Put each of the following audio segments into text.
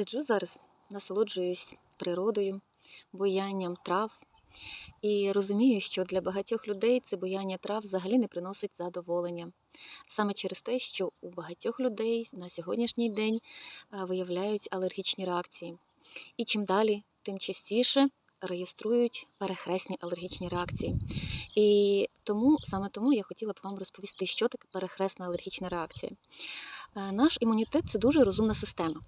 Сиджу зараз, насолоджуюсь природою, буянням трав і розумію, що для багатьох людей це буяння трав взагалі не приносить задоволення. Саме через те, що у багатьох людей на сьогоднішній день е, виявляють алергічні реакції. І чим далі, тим частіше реєструють перехресні алергічні реакції. І тому саме тому я хотіла б вам розповісти, що таке перехресна алергічна реакція. Е, Наш імунітет це дуже розумна система.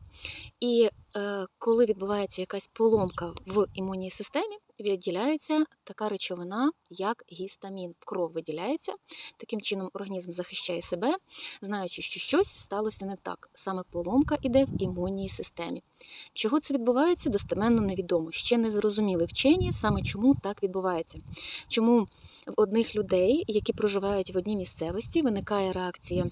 І е, коли відбувається якась поломка в імунній системі, виділяється така речовина, як гістамін. В кров виділяється. Таким чином організм захищає себе, знаючи, що щось сталося не так. Саме поломка іде в імунній системі. Чого це відбувається, достеменно невідомо. Ще не зрозуміли вчені, саме чому так відбувається. Чому в одних людей, які проживають в одній місцевості, виникає реакція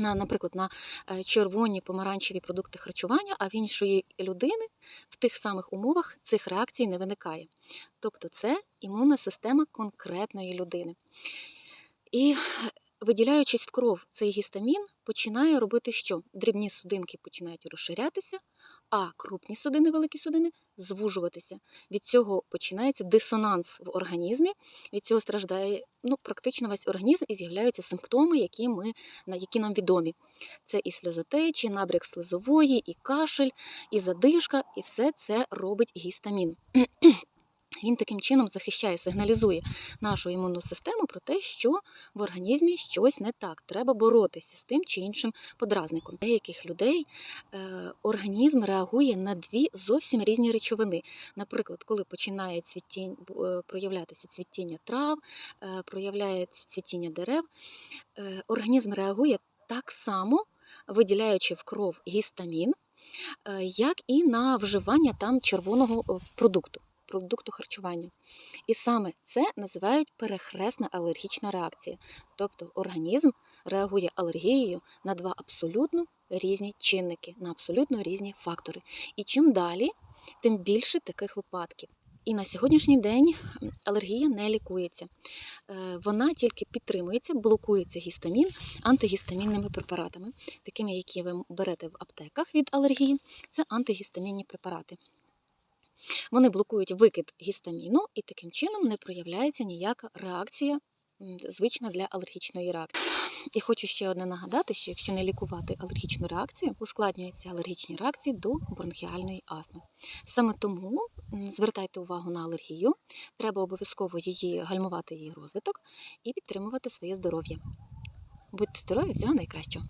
на, наприклад, на е, червоні помаранчеві продукти харчування, а в іншої людини в тих самих умовах цих реакцій не виникає. Тобто це імунна система конкретної людини. І виділяючись в кров цей гістамін, починає робити що? Дрібні судинки починають розширятися, а крупні судини, великі судини, звужуватися. Від цього починається дисонанс в організмі, від цього страждає ну, практично весь організм і з'являються симптоми, які, ми, які нам відомі. Це і сльозотечі, і набряк слизової, і кашель, і задишка, і все це робить гістамін. Він таким чином захищає, сигналізує нашу імунну систему про те, що в організмі щось не так. Треба боротися з тим чи іншим подразником. У деяких людей е, організм реагує на дві зовсім різні речовини. Наприклад, коли починає цвітінь, е, проявлятися цвітіння трав, е, проявляється цвітіння дерев, організм реагує так само, виділяючи в кров гістамін, як і на вживання там червоного продукту продукту харчування. І саме це називають перехресна алергічна реакція. Тобто організм реагує алергією на два абсолютно різні чинники, на абсолютно різні фактори. І чим далі, тим більше таких випадків. І на сьогоднішній день алергія не лікується. Е, Вона тільки підтримується, блокується гістамін антигістамінними препаратами, такими, які ви берете в аптеках від алергії, це антигістамінні препарати. Вони блокують викид гістаміну, і таким чином не проявляється ніяка реакція, звична для алергічної реакції. І хочу ще одне нагадати, що якщо не лікувати алергічну реакцію, ускладнюються алергічні реакції до бронхіальної астми. Саме тому звертайте увагу на алергію, треба обов'язково її гальмувати її розвиток і підтримувати своє здоров'я. Будьте здорові, всього найкращого!